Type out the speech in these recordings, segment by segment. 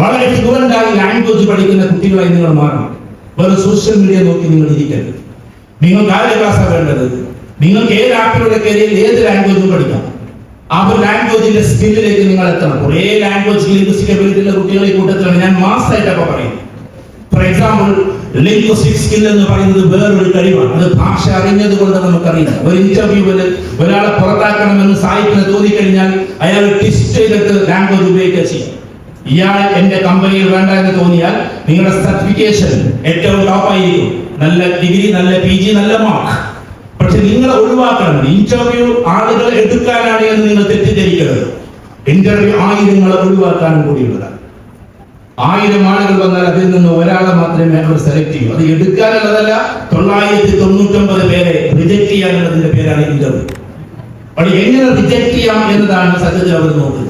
വളരെ ഫ്ലുവന്റ് ആയി ലാംഗ്വേജ് പഠിക്കുന്ന കുട്ടികളായി നിങ്ങൾ മാറണം. വെറും സോഷ്യൽ മീഡിയ നോക്കി നിങ്ങൾ ഇരിക്കരുത്. നിങ്ങൾക്ക് ആരുടെ ക്ലാസ്സാണ് വേണ്ടത്? നിങ്ങൾക്ക് ഏത് ആക്ടറുടെ കയറിയാൽ ഏത് ലാംഗ്വേജും പഠിക്കാം? ആ ഒരു ലാംഗ്വേജിന്റെ സ്കില്ലിലേക്ക് നിങ്ങൾ എത്തണം. കുറേ ലാംഗ്വേജ് ലിംഗ്വിസ്റ്റിക് എബിലിറ്റി ഉള്ള കുട്ടികളെ കൂട്ടത്തിലാണ്. ഞാൻ മാസമായിട്ടൊക്കെ പറയുന്നത് ഫോർ എക്സാമ്പിൾ ലിംഗ്വിസ്റ്റിക് സ്കിൽ എന്ന് പറയുന്നത് വേറൊരു കഴിവാണ്. അത് ഭാഷ അറിഞ്ഞത് കൊണ്ട് നമുക്കറിയില്ല. ഒരു ഇന്റർവ്യൂവിൽ ഒരാളെ പുറത്താക്കണമെന്ന് സാഹിത്യം തോന്നിക്കഴിഞ്ഞാൽ അയാൾ ടിസ്റ്റ് ചെയ്തിട്ട് ലാംഗ്വേജ് ഉപയോഗിക്കുക ചെയ്യും. ഇയാൾ എന്റെ കമ്പനിയിൽ വേണ്ട എന്ന് തോന്നിയാൽ നിങ്ങളുടെ സർട്ടിഫിക്കേഷൻ ഏറ്റവും ടോപ്പായിരിക്കും നല്ല ഡിഗ്രി നല്ല പി ജി നല്ല മാർക്ക് പക്ഷെ നിങ്ങളെ ഒഴിവാക്കണം. ഇന്റർവ്യൂ ആളുകളെ എടുക്കാനാണ് എന്ന് നിങ്ങൾ തെറ്റിദ്ധരിക്കരുത്. ഇന്റർവ്യൂ ആയിരങ്ങളെ ഒഴിവാക്കാനും കൂടിയുള്ളതാണ് ആയിരം ആളുകൾ വന്നാൽ അതിൽ നിന്ന് ഒരാളെ മാത്രമേ അവർ സെലക്ട് ചെയ്യൂ. അത് എടുക്കാനുള്ളതല്ല തൊള്ളായിരത്തി തൊണ്ണൂറ്റൊമ്പത് പേരെ റിജക്ട് ചെയ്യാനുള്ളതിന്റെ പേരാണ് ഇന്റർവ്യൂ അപ്പോൾ എങ്ങനെ റിജക്ട് ചെയ്യാം എന്നതാണ് സത്യത്തിൽ അവർ നോക്കുന്നത്.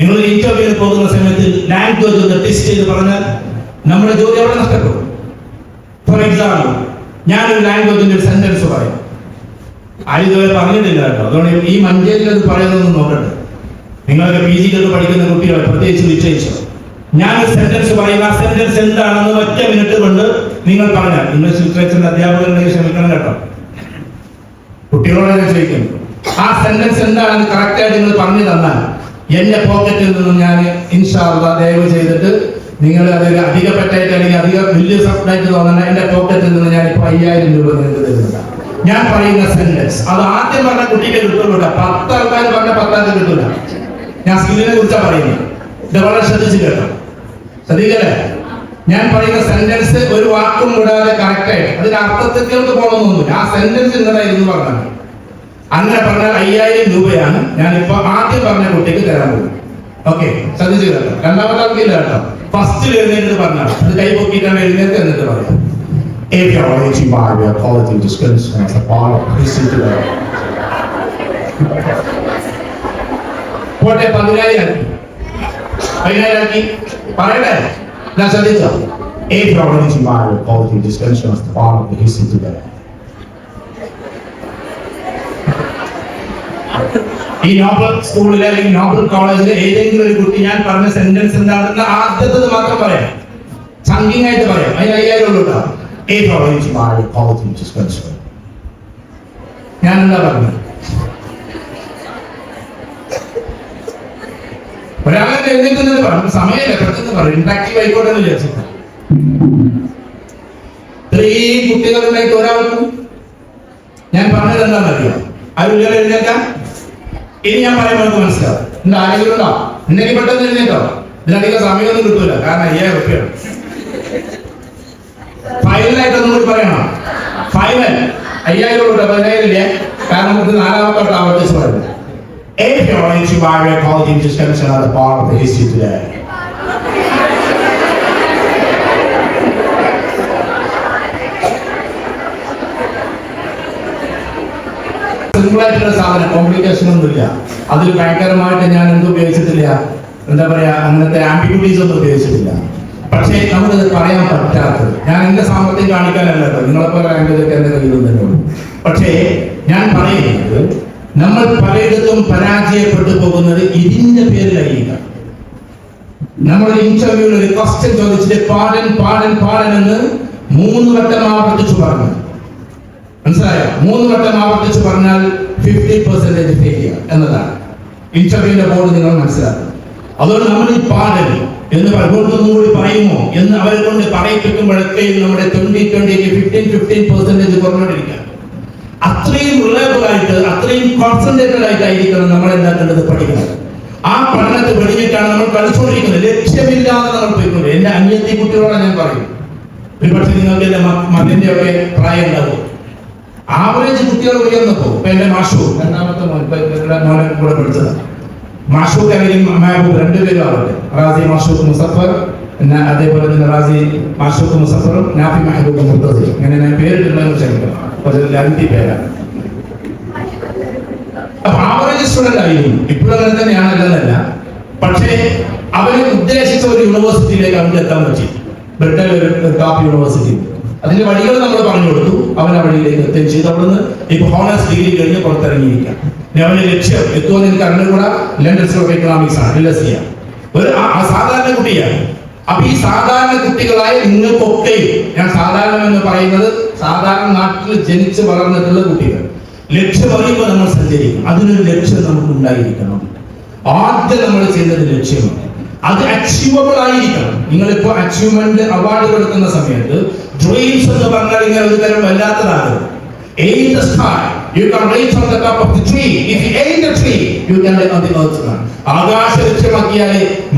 നിങ്ങൾ ഇന്റർവ്യൂവിന് പോകുന്ന സമയത്ത് ലാംഗ്വേജ് ഒന്ന് ടെസ്റ്റ് ചെയ്ത് പറഞ്ഞാൽ നമ്മുടെ ജോലി അവിടെ നഷ്ടപ്പെടും. ഫോർ എക്സാമ്പിൾ ഞാനൊരു ലാംഗ്വേജിന്റെ ഒരു സെന്റൻസ് പറയും. ആരിതുവരെ പറഞ്ഞിട്ടില്ല കേട്ടോ. അതുകൊണ്ട് ഈ മഞ്ചേരിയിൽ അത് പറയുന്നതെന്ന് നോക്കട്ടെ. നിങ്ങളൊക്കെ പി കണ്ട് പഠിക്കുന്ന കുട്ടികൾ പ്രത്യേകിച്ച് നിശ്ചയിച്ചു? ഞാൻ ഒരു സെന്റൻസ് പറയുന്ന ആ സെന്റൻസ് എന്താണെന്ന് ഒറ്റ മിനിറ്റ് കൊണ്ട് നിങ്ങൾ പറഞ്ഞാൽ. ഇംഗ്ലീഷ് ലിറ്ററേച്ചറിന്റെ അധ്യാപകരുടെ ശ്രമിക്കണം കേട്ടോ. കുട്ടികളോട് ചോദിക്കുന്നു. ആ സെന്റൻസ് എന്താണെന്ന് കറക്റ്റ് ആയിട്ട് നിങ്ങൾ പറഞ്ഞു തന്നാൽ എന്റെ പോക്കറ്റിൽ നിന്നും ഞാൻ ഇൻഷാള്ള ദയവ് ചെയ്തിട്ട് നിങ്ങൾ അതൊരു അധിക പെട്ടായിട്ട് അല്ലെങ്കിൽ അധിക വലിയ സപ്ലൈറ്റ് തോന്നണ്ട. എന്റെ പോക്കറ്റിൽ നിന്ന് ഞാൻ ഇപ്പൊ അയ്യായിരം രൂപ നിങ്ങൾക്ക് തരുന്നില്ല ഞാൻ പറയുന്ന സെന്റൻസ് അത് ആദ്യം പറഞ്ഞ കുട്ടിക്ക് കിട്ടുന്നുണ്ട്. പത്ത് ആൾക്കാർ പറഞ്ഞ പത്താൾക്ക് കിട്ടില്ല ഞാൻ സ്കില്ലിനെ കുറിച്ചാണ് പറയുന്നത്. ഇത് വളരെ ശ്രദ്ധിച്ചു കേട്ടോ ശ്രദ്ധിക്കല്ലേ? ഞാൻ പറയുന്ന സെന്റൻസ് ഒരു വാക്കും വിടാതെ കറക്റ്റ് ആയിട്ട്. അതിന്റെ അർത്ഥത്തിലേക്ക് പോകണമെന്നൊന്നുമില്ല ആ സെന്റൻസ് ഇന്നലെ ഇരുന്ന് പറഞ്ഞത്. അങ്ങനെ പറഞ്ഞാൽ അയ്യായിരം രൂപയാണ്. ഞാനിപ്പോ ആദ്യം പറഞ്ഞ കുട്ടിക്ക് തരാൻ പോകുന്നത് ഓക്കെ ശ്രദ്ധിച്ചു കേട്ടോ. രണ്ടാമത്തെ ആൾക്കില്ല കേട്ടോ. ഫസ്റ്റിൽ എഴുന്നേറ്റ് പറഞ്ഞാൽ അത് കൈ പൊക്കിയിട്ടാണ് എഴുന്നേറ്റ് എന്നിട്ട് പറയാം. If you're waiting by your quality discussion at the bottom, please sit down. പോട്ടെ പതിനായിരം ആക്കി. പതിനായിരം ആക്കി. പറയട്ടെ? ഞാൻ ശ്രദ്ധിച്ചോ? If you're waiting by your quality discussion at the bottom, please sit down. ഈ നോബൽ സ്കൂളിലെ അല്ലെങ്കിൽ നോബൽ കോളേജിലെ ഏതെങ്കിലും ഒരു കുട്ടി ഞാൻ പറഞ്ഞ സെന്റൻസ് എന്താണെന്ന് ആദ്യത്തത് മാത്രം പറയാം. സംഖ്യം ആയിട്ട് പറയാം. അതിന് അയ്യായിരം ഉള്ളു ഞാൻ എന്താ പറഞ്ഞത്? ഒരാളെ എഴുന്നേക്കുന്നത് പറഞ്ഞു. സമയമില്ല. പെട്ടെന്ന് പറയും. ഇൻടാക്റ്റീവ് ആയിക്കോട്ടെ എന്ന് വിചാരിച്ചു ഇത്രയും കുട്ടികളുണ്ടായിട്ട് ഒരാൾക്കും ഞാൻ പറഞ്ഞത് എന്താണെന്നറിയോ? എഴുന്നേക്കാം ഇനി ഞാൻ പറയുമ്പോൾ മനസ്സിലാവും. എന്താ ആരെങ്കിലും ഉണ്ടോ? ഉണ്ടെങ്കിൽ പെട്ടെന്ന് എഴുന്നേറ്റോ? ഇതിനധികം സമയമൊന്നും കിട്ടൂല. കാരണം അയ്യായിരം റുപ്യാണ് ഫൈനലായിട്ട് ഒന്നും കൂടി പറയണം? ഫൈനൽ അയ്യായിരം കൂടെ പതിനായിരം കാരണം നമുക്ക് നാലാമത്തോട്ട് ആവർത്തിച്ച് പറയുന്നത് if you're your quality discussion at the bottom, please sit down. Simple ആയിട്ടുള്ള സാധനം കോംപ്ലിക്കേഷൻ ഒന്നുമില്ല. അതിൽ ഭയങ്കരമായിട്ട് ഞാൻ എന്ത് ഉപയോഗിച്ചിട്ടില്ല. എന്താ പറയാ അങ്ങനത്തെ ആംബിഗ്യൂട്ടീസ് ഒന്നും ഉപയോഗിച്ചിട്ടില്ല. പക്ഷേ നമുക്കത് പറയാൻ പറ്റാത്തത്. ഞാൻ എന്റെ സാമ്പത്തികം കാണിക്കാനല്ല നിങ്ങളെ നിങ്ങളെപ്പോലെ ഒക്കെ എന്റെ കയ്യിൽ തന്നെയുള്ളൂ പക്ഷേ ഞാൻ പറയുന്നത് നമ്മൾ പലയിടത്തും പരാജയപ്പെട്ടു പോകുന്നത് ഇതിന്റെ പേരിലായിരിക്കാം നമ്മൾ ഇന്റർവ്യൂവിൽ ഒരു ക്വസ്റ്റ്യൻ ചോദിച്ചിട്ട് പാടൻ പാടൻ പാടൻ എന്ന് മൂന്ന് വട്ടം ആവർത്തിച്ചു പറഞ്ഞു. മനസ്സിലായോ? മൂന്ന് വട്ടം ആവർത്തിച്ച് പറഞ്ഞാൽ ഫിഫ്റ്റി പെർസെന്റേജ് ഫെയിലിയർ എന്നതാണ്. ഇന്റർവ്യൂവിന്റെ ബോർഡ് നിങ്ങൾ മനസ്സിലാക്കും. അതുകൊണ്ട് നമ്മൾ ഈ പാടൽ എന്ന് പലപ്പോഴും കൂടി പറയുമോ എന്ന് അവരെ കൊണ്ട് പറയിപ്പിക്കുമ്പോഴൊക്കെ നമ്മുടെ ട്വന്റി ട്വന്റിക്ക് ഫിഫ്റ്റീൻ ഫിഫ്റ്റീൻ പെർസെന്റേജ് കുറഞ്ഞുകൊണ്ടിരിക്കുക അത്രയും റിലയബിൾ ആയിട്ട് അത്രയും കോൺസെൻട്രേറ്റഡ് ആയിട്ടായിരിക്കണം നമ്മൾ എന്താക്കേണ്ടത് പഠിക്കുന്നത് ആ പഠനത്തെ വെടിഞ്ഞിട്ടാണ് നമ്മൾ കളിച്ചുകൊണ്ടിരിക്കുന്നത് ലക്ഷ്യമില്ലാതെ നമ്മൾ പോയിക്കൊണ്ട് എന്റെ അനിയത്തി കുട്ടികളോട് ഞാൻ പറയും. ഒരുപക്ഷെ നിങ്ങൾക്ക് എന്റെ മകന്റെ ഒക്കെ പ്രായം ഉണ്ടാവും ആവറേജ് കുട്ടികൾ ഉയർന്നപ്പോ ഇപ്പൊ എന്റെ മാഷു രണ്ടാമത്തെ മോനെ കൂടെ പഠിച്ചത്. മാഷൂക്ക് അല്ലെങ്കിൽ മഹബൂബ് രണ്ടുപേരും ആവട്ടെ റാസി മാഷൂക്ക് മുസഫർ അതേപോലെ തന്നെ റാസി മാഷൂക്ക് മുസഫറും നാഫി മെഹബൂബ് മുർത്തസി അങ്ങനെ പേരിട്ടുള്ള ലെങ്തി പേരാണ്. ഇപ്പോഴും തന്നെയാണ് അല്ലെന്നല്ല. പക്ഷേ അവരെ ഉദ്ദേശിച്ച ഒരു യൂണിവേഴ്സിറ്റിയിലേക്ക് അവർക്ക് എത്താൻ പറ്റി. ബ്രിട്ടനിൽ ഒരു ടോപ്പ് യൂണിവേഴ്സിറ്റി അതിന്റെ വഴികൾ നമ്മൾ പറഞ്ഞു കൊടുത്തു. അവൻ ആ വഴിയിലേക്ക് എത്തുകയും ചെയ്തു. അവിടുന്ന് ഇപ്പൊ ഹോണേഴ്സ് ഡിഗ്രി കഴിഞ്ഞ് പുറത്തിറങ്ങിയിരിക്കാം അവന്റെ ലക്ഷ്യം എത്തുമെന്ന് എനിക്ക് അറിഞ്ഞുകൂടാ. ലണ്ടൻ സ്കൂൾ ഓഫ് എക്കണോമിക്സ് ആണ് എൽ എസ് ഒരു സാധാരണ കുട്ടിയാണ്. അപ്പൊ ഈ സാധാരണ കുട്ടികളായ നിങ്ങൾക്കൊക്കെയും ഞാൻ സാധാരണ എന്ന് പറയുന്നത് സാധാരണ നാട്ടിൽ ജനിച്ച് വളർന്നിട്ടുള്ള കുട്ടികൾ. ലക്ഷ്യം പറയുമ്പോൾ നമ്മൾ സഞ്ചരിക്കും. അതിനൊരു ലക്ഷ്യം നമുക്ക് ഉണ്ടായിരിക്കണം ആദ്യം നമ്മൾ ചെയ്യുന്നത് ലക്ഷ്യമാണ്. അത് അച്ചീവബിൾ ആയിരിക്കണം. നിങ്ങളിപ്പോ അച്ചീവ്മെന്റ് അവാർഡ് കൊടുക്കുന്ന സമയത്ത് ഡ്രീംസ് എന്ന് പറഞ്ഞാൽ ഇങ്ങനെ ഒരു തരം വല്ലാത്തതാണ് aim the sky you can reach on the top of the tree. If you aim the tree you can live on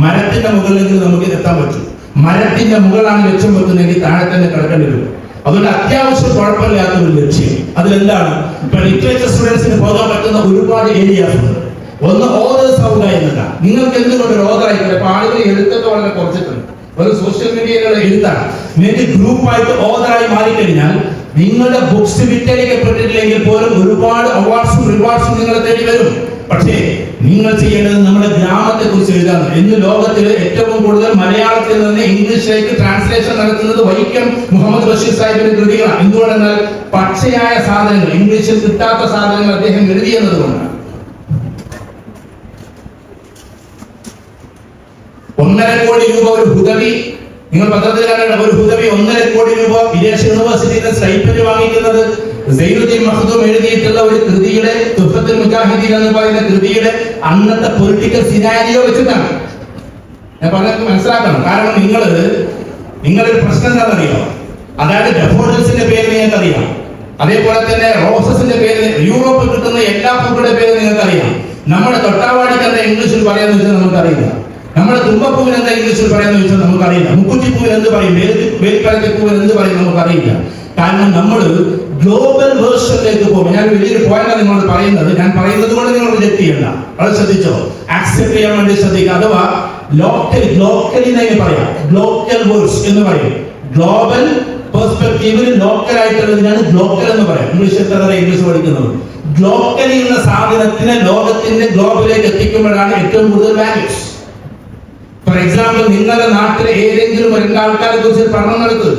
മരത്തിന്റെ മുകളിൽ നമുക്ക് എത്താൻ പറ്റും. മരത്തിന്റെ മുകളാണ് ലക്ഷ്യം വെക്കുന്നതെങ്കിൽ താഴെ തന്നെ കിടക്കേണ്ടി വരും. അതുകൊണ്ട് അത്യാവശ്യം കുഴപ്പമില്ലാത്ത ഒരു ലക്ഷ്യം. അതിലെന്താണ്? ഇപ്പൊ ലിറ്ററേച്ചർ സ്റ്റുഡൻസിന് പോകാൻ പറ്റുന്ന ഒരുപാട് ഏരിയാസ് ഉണ്ട്. ഒന്ന് ഓതേഴ്സ് ഔട്ട് ആയിരുന്നില്ല. നിങ്ങൾക്ക് എന്തുകൊണ്ട് ഒരു ആയിക്കോട്ടെ ഇപ്പൊ ആളുകൾ എഴുത്തൊക്കെ വളരെ കുറച്ചിട്ടുണ്ട്. ഒരു സോഷ്യൽ മീഡിയയിലുള്ള എഴുത്താണ്. നിങ്ങൾക്ക് ഗ്രൂപ്പായിട്ട് ഓതറായി മാറിക്കഴിഞ്ഞാൽ നിങ്ങളുടെ ബുക്സ് വിറ്റഴിക്കപ്പെട്ടിട്ടില്ലെങ്കിൽ പോലും ഒരുപാട് അവാർഡ്സും റിവാർഡ്സും നിങ്ങളെ തേടി വരും. പക്ഷേ നിങ്ങൾ ചെയ്യേണ്ടത് നമ്മുടെ ഗ്രാമത്തെ കുറിച്ച് എഴുതാണ്. ഇന്ന് ലോകത്തിൽ ഏറ്റവും കൂടുതൽ മലയാളത്തിൽ നിന്ന് ഇംഗ്ലീഷിലേക്ക് ട്രാൻസ്ലേഷൻ നടത്തുന്നത് വൈക്കം മുഹമ്മദ് ബഷീർ സാഹിബിന്റെ കൃതികളാണ്. എന്തുകൊണ്ടെന്നാൽ പച്ചയായ സാധനങ്ങൾ ഇംഗ്ലീഷിൽ കിട്ടാത്ത സാധനങ്ങൾ അദ്ദേഹം എഴുതിയെന്നത് കൊണ്ടാണ് ഒന്നര കോടി രൂപ ഒരു ഹുദവി. നിങ്ങൾ പത്രത്തിൽ കണ്ട ഒരു ഹുദവി ഒന്നര കോടി രൂപ വിദേശ യൂണിവേഴ്സിറ്റിയിൽ സ്റ്റൈപ്പൻഡ് വാങ്ങിക്കുന്നത്. സൈനുദ്ദീൻ മഹദൂം എഴുതിയിട്ടുള്ള ഒരു കൃതിയുടെ തുഫത്തുൽ മുജാഹിദീൻ എന്ന് പറയുന്ന കൃതിയുടെ അന്നത്തെ പൊളിറ്റിക്കൽ സിനാരിയോ വെച്ചിട്ടാണ്. ഞാൻ പറഞ്ഞത് മനസ്സിലാക്കണം. കാരണം നിങ്ങൾ നിങ്ങളൊരു പ്രശ്നം എന്താണെന്നറിയോ? അതായത് ഡെഫോഡൽസിന്റെ പേര് നിങ്ങൾക്കറിയാം. അതേപോലെ തന്നെ റോസസിന്റെ പേര് യൂറോപ്പിൽ കിട്ടുന്ന എല്ലാ പൂക്കളുടെ പേര് നിങ്ങൾക്കറിയാം. നമ്മുടെ തൊട്ടാവാടിക്ക് എന്താ ഇംഗ്ലീഷിൽ പറയാന്ന് വെച്ചാൽ നമുക്കറിയില്ല. നമ്മുടെ തുമ്പപ്പൂവിന് എന്താ ഇംഗ്ലീഷിൽ പറയുന്നത് വെച്ചാൽ നമുക്കറിയില്ല. മുക്കുറ്റിപ്പൂവിന് എന്ത് പറയും? വേലിപ്പരത്തിപ്പൂവിന് എന്ത് പറയും നമുക്കറിയില്ല. കാരണം നമ്മൾ ഗ്ലോബൽ വേർഷനിലേക്ക് പോകും. ഞാൻ വലിയൊരു പോയിന്റ് നിങ്ങളോട് പറയുന്നത്. ഞാൻ പറയുന്നത് കൊണ്ട് നിങ്ങൾ റിജക്ട് ചെയ്യണ്ട. അത് ശ്രദ്ധിച്ചോ? ആക്സെപ്റ്റ് ചെയ്യാൻ വേണ്ടി ശ്രദ്ധിക്കുക. അഥവാ ലോക്കൽ ലോക്കലി എന്ന് പറയാം. ഗ്ലോക്കൽ വേഴ്സ് എന്ന് പറയും. ഗ്ലോബൽ പെർസ്പെക്റ്റീവിൽ ലോക്കൽ ആയിട്ടുള്ളതിനാണ് ഗ്ലോക്കൽ എന്ന് പറയാം. ഇംഗ്ലീഷ് എത്ര ഇംഗ്ലീഷ് പഠിക്കുന്നത്? ഗ്ലോക്കലി എന്ന സാധനത്തിനെ ലോകത്തിന്റെ ഗ്ലോബിലേക്ക് എത്തിക്കുമ്പോഴാണ് ഏറ്റവും കൂടുതൽ വാല്യൂസ് ഫോർ എക്സാമ്പിൾ നിങ്ങളുടെ നാട്ടിലെ ഏതെങ്കിലും രണ്ടാൾക്കാരെ കുറിച്ച് പഠനം നടത്തുക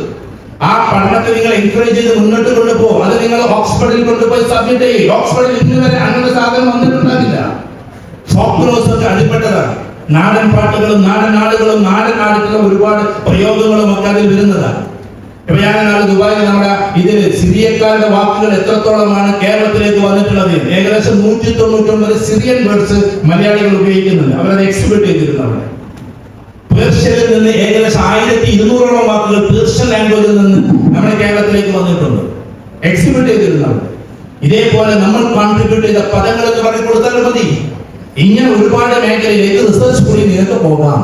ആ പഠനത്തെ നിങ്ങൾ എൻകറേജ് ചെയ്ത് മുന്നോട്ട് കൊണ്ടുപോകും അത് നിങ്ങൾ ഓക്സ്ഫോർഡിൽ കൊണ്ടുപോയി സബ്മിറ്റ് ചെയ്യും. ഓക്സ്ഫോർഡിൽ ഇന്ന് വരെ അങ്ങനെ സാധനം വന്നിട്ടുണ്ടാകില്ല ഒക്കെ അടിപ്പെട്ടതാണ് നാടൻ പാട്ടുകളും നാടൻ നാടുകളും നാടൻ നാടുകളും ഒരുപാട് പ്രയോഗങ്ങളും ഒക്കെ അതിൽ വരുന്നതാണ്. ഇപ്പൊ ദുബായിൽ നമ്മുടെ ഇതിൽ സിറിയക്കാരുടെ വാക്കുകൾ എത്രത്തോളമാണ് കേരളത്തിലേക്ക് വന്നിട്ടുള്ളത് ഏകദേശം നൂറ്റി തൊണ്ണൂറ്റി ഒമ്പത് സിറിയൻ വേർഡ്സ് മലയാളികൾ ഉപയോഗിക്കുന്നുണ്ട്. അവരത് എക്സിബിറ്റ് ചെയ്തിരുന്നു അവിടെ. പേർഷ്യയിൽ നിന്ന് ഏകദേശം ആയിരത്തി ഇരുന്നൂറോളം വാക്കുകൾ പേർഷ്യൻ ലാംഗ്വേജിൽ നിന്ന് നമ്മുടെ കേരളത്തിലേക്ക് വന്നിട്ടുണ്ട്. എക്സിബിറ്റ് ചെയ്തിരുന്നതാണ് ഇതേപോലെ നമ്മൾ കോൺട്രിബ്യൂട്ട് ചെയ്ത പദങ്ങൾ എന്ന് പറഞ്ഞു കൊടുത്താൽ മതി. ഇങ്ങനെ ഒരുപാട് മേഖലയിലേക്ക് റിസർച്ച് കൂടി നിങ്ങൾക്ക് പോകാം.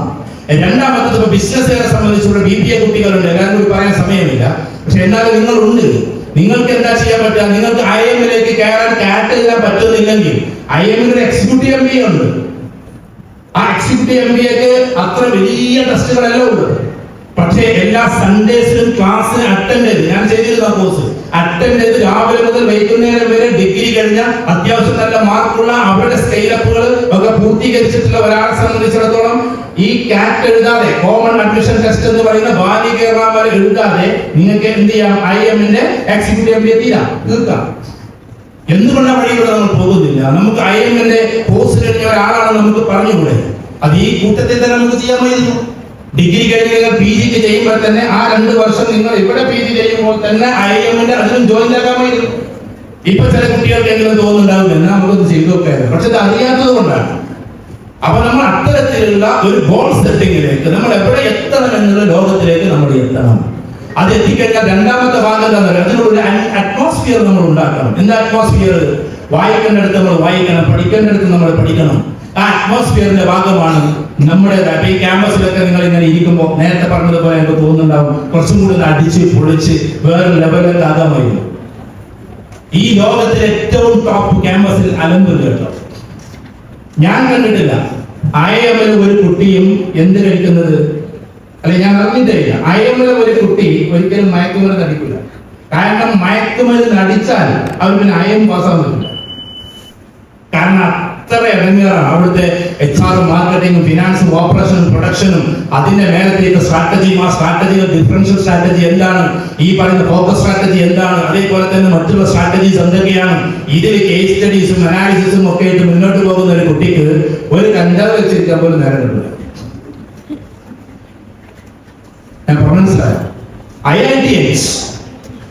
രണ്ടാമത്തത് ഇപ്പൊ ബിസിനസ്സുകാരെ സംബന്ധിച്ചുള്ള ബി പി എ കുട്ടികളുണ്ട്. എല്ലാവരും പറയാൻ സമയമില്ല. പക്ഷെ എന്നാലും നിങ്ങളുണ്ട്. നിങ്ങൾക്ക് എന്താ ചെയ്യാൻ പറ്റുക? നിങ്ങൾക്ക് ഐ എമ്മിലേക്ക് കയറാൻ കാറ്റ് ചെയ്യാൻ പറ്റുന്നില്ലെങ്കിൽ ഐ എമ്മിൽ എക്സിക്യൂട്ടീവ് എം ബി ഉണ്ട്. ആ എക്സിക്യൂട്ടീവ് എം അത്ര വലിയ ടെസ്റ്റുകളെല്ലാം ഉള്ളത് പക്ഷേ എല്ലാ സൺഡേസിലും ക്ലാസ് അറ്റൻഡ് ചെയ്ത്. ഞാൻ ചെയ്തിരുന്ന കോഴ്സ് അറ്റൻഡ് ചെയ്ത് രാവിലെ മുതൽ വൈകുന്നേരം വരെ ഡിഗ്രി കഴിഞ്ഞ അത്യാവശ്യം നല്ല മാർക്കുള്ള അവരുടെ സ്കെയിലപ്പുകൾ ഒക്കെ പൂർത്തീകരിച്ചിട്ടുള്ള ഒരാളെ സംബന്ധിച്ചിടത്തോളം ഈ കാറ്റ് എഴുതാതെ കോമൺ അഡ്മിഷൻ ടെസ്റ്റ് എന്ന് പറയുന്ന ബാലി കേരള എഴുതാതെ നിങ്ങൾക്ക് എന്ത് ചെയ്യാം? ഐ എമ്മിന്റെ എക്സിക്യൂട്ടീവ് എം പി എത്തിയാ തീർക്കാം. എന്തുകൊണ്ടാണ് വഴിയിലൂടെ നമ്മൾ പോകുന്നില്ല? നമുക്ക് ഐ എമ്മിന്റെ കോഴ്സ് ഒരാളാണ് നമുക്ക് പറഞ്ഞുകൂടെ? അത് ഈ കൂട്ടത്തിൽ തന്നെ നമുക്ക് ചെയ്യാമായിരുന്നു ഡിഗ്രി കഴിഞ്ഞ് നിങ്ങൾ പി ജിക്ക് ചെയ്യുമ്പോൾ തന്നെ ആ രണ്ട് വർഷം നിങ്ങൾ ഇവിടെ പി ജി ചെയ്യുമ്പോൾ തന്നെ ഐ എമ്മിന്റെ അതിലും ജോയിൻ ആക്കാമായിരുന്നു ഇപ്പൊ ചില കുട്ടികൾക്ക് എങ്ങനെ തോന്നുന്നുണ്ടാവും എന്നാ നമുക്കൊന്ന് ചെയ്തു നോക്കായിരുന്നു പക്ഷെ ഇത് അറിയാത്തത് കൊണ്ടാണ്. അപ്പൊ നമ്മൾ അത്തരത്തിലുള്ള ഒരു ഗോൾ സെറ്റിംഗിലേക്ക് നമ്മൾ എവിടെ എത്തണം എന്നുള്ള ലോകത്തിലേക്ക് നമ്മൾ എത്തണം. അത് എത്തിക്കഴിഞ്ഞാൽ രണ്ടാമത്തെ ഭാഗം എന്താ പറയുക ഒരു അറ്റ്മോസ്ഫിയർ നമ്മൾ ഉണ്ടാക്കണം. എന്താ അറ്റ്മോസ്ഫിയർ വായിക്കേണ്ടടുത്ത് നമ്മൾ വായിക്കണം പഠിക്കേണ്ടടുത്ത് നമ്മൾ പഠിക്കണം. ആ അറ്റ്മോസ്ഫിയറിന്റെ ഭാഗമാണ് നമ്മുടെ ഈ ക്യാമ്പസിലൊക്കെ നിങ്ങൾ ഇങ്ങനെ ഇരിക്കുമ്പോൾ നേരത്തെ പറഞ്ഞതുപോലെ എനിക്ക് തോന്നുന്നുണ്ടാവും. കുറച്ചും കൂടി അടിച്ച് പൊളിച്ച് വേറെ ലെവലൊക്കെ ആകാമായിരുന്നു ഈ ലോകത്തിലെ ഏറ്റവും ടോപ്പ് ക്യാമ്പസിൽ അലമ്പ് കേട്ടോ. ഞാൻ കണ്ടിട്ടില്ല. ഐ എമ്മിൽ ഒരു കുട്ടിയും എന്ത് കഴിക്കുന്നത്? അല്ലെ ഞാൻ അറിഞ്ഞിട്ടില്ല. ഐ എമ്മിൽ ഒരു കുട്ടി ഒരിക്കലും മയക്കുമരുന്ന് അടിക്കില്ല. കാരണം മയക്കുമരുന്ന് അടിച്ചാൽ അവർ പിന്നെ അയം പാസ്സാൻ കാരണം അത്ര ഇടങ്ങേറാണ് അവിടുത്തെ എച്ച് ആർ മാർക്കറ്റിംഗും ഫിനാൻസും ഓപ്പറേഷനും പ്രൊഡക്ഷനും അതിന്റെ മേലത്തേക്ക് സ്ട്രാറ്റജിയും ആ സ്ട്രാറ്റജിയുടെ ഡിഫറൻഷ്യൽ സ്ട്രാറ്റജി എന്താണ്? ഈ പറയുന്ന ഫോക്കസ് സ്ട്രാറ്റജി എന്താണ്? അതേപോലെ തന്നെ മറ്റുള്ള സ്ട്രാറ്റജീസ് എന്തൊക്കെയാണ്? ഇതിൽ കേസ് സ്റ്റഡീസും അനാലിസിസും ഒക്കെ ആയിട്ട് മുന്നോട്ട് പോകുന്ന ഒരു കുട്ടിക്ക് ഒരു കഞ്ചാവ് വെച്ചിരിക്കാൻ പോലും നേരം ഞാൻ മനസ്സിലായോ? I I T X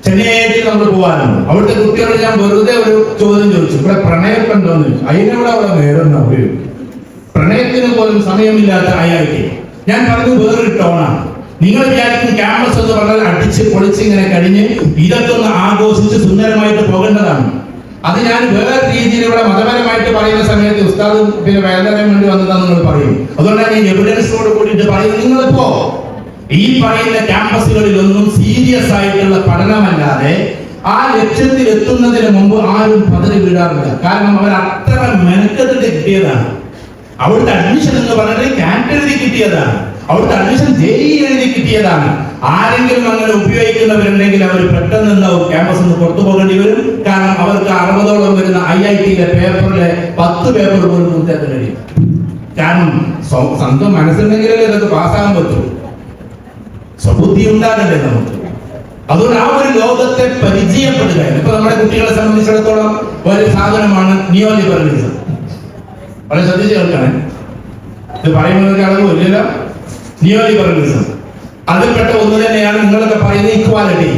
Chennai I T നമ്മൾ പോകാനാണ് അവിടുത്തെ കുട്ടിയോട് ഞാൻ വെറുതെ ഒരു ചോദ്യം ചോദിച്ചു. ഇവിടെ പ്രണയമൊക്കെ ഉണ്ടോന്ന് ചോദിച്ചു. അതിനോട് അവിടെ നേരം ഉപയോഗിക്കും പ്രണയത്തിന് പോലും സമയമില്ലാത്ത ഐ ഞാൻ പറഞ്ഞു വേറൊരു ടോണാണ്. നിങ്ങൾ വിചാരിക്കും ക്യാമ്പസ് എന്ന് പറഞ്ഞാൽ അടിച്ച് പൊളിച്ച് ഇങ്ങനെ കഴിഞ്ഞ് ഇതൊക്കെ ഒന്ന് ആഘോഷിച്ച് സുന്ദരമായിട്ട് പോകേണ്ടതാണ്. അത് ഞാൻ വേറെ രീതിയിൽ ഇവിടെ മതപരമായിട്ട് പറയുന്ന സമയത്ത് ഉസ്താദ് പിന്നെ വേദന വേണ്ടി വന്നതാണെന്ന് നിങ്ങൾ പറയും. അതുകൊണ്ടാണ് ഞാൻ എവിഡൻസിനോട് കൂടിയിട്ട് പറയുന്നത്. നിങ്ങളിപ്പോ ഈ പറയുന്ന ക്യാമ്പസുകളിലൊന്നും സീരിയസ് ആയിട്ടുള്ള പഠനമല്ലാതെ ആ ലക്ഷ്യത്തിൽ എത്തുന്നതിന് മുമ്പ് ആരും പതറി വീഴാറില്ല. കാരണം അവർ അത്ര മെനക്കെട്ടിട്ട് കിട്ടിയതാണ്. അവിടുത്തെ അഡ്മിഷൻ എന്ന് പറഞ്ഞത് ക്യാറ്റ് എഴുതി കിട്ടിയതാണ്. അവിടുത്തെ അഡ്മിഷൻ ജെഇ എഴുതി കിട്ടിയതാണ്. ആരെങ്കിലും അങ്ങനെ ഉപയോഗിക്കുന്നവരുണ്ടെങ്കിൽ അവർ പെട്ടെന്ന് ഉണ്ടാവും ക്യാമ്പസിൽ നിന്ന് പുറത്തു പോകേണ്ടി വരും. കാരണം അവർക്ക് അറുപതോളം വരുന്ന ഐ ഐ ടിയിലെ പേപ്പറിലെ പത്ത് പേപ്പർ പോലും കഴിയും കാരണം സ്വ- സ്വന്തം മനസ്സിലുണ്ടെങ്കിലല്ലേ ഇതൊക്കെ പാസ്സാകാൻ പറ്റൂ. സ്വബുദ്ധി ഉണ്ടാകണ്ടേ നമുക്ക്. അതുകൊണ്ട് ആ ഒരു ലോകത്തെ പരിചയപ്പെടുക. ഇപ്പൊ നമ്മുടെ കുട്ടികളെ സംബന്ധിച്ചിടത്തോളം ഒരു സാധനമാണ് നിയോ ലിബറലിസം വളരെ ശ്രദ്ധിച്ച് കേൾക്കണേ. ഇത് പറയുന്നതിന്റെ അളവ് ഇല്ലല്ലോ. നിയോ ലിബറലിസം അതിൽപ്പെട്ട ഒന്ന് തന്നെയാണ് നിങ്ങളൊക്കെ പറയുന്നത് ഇക്വാലിറ്റി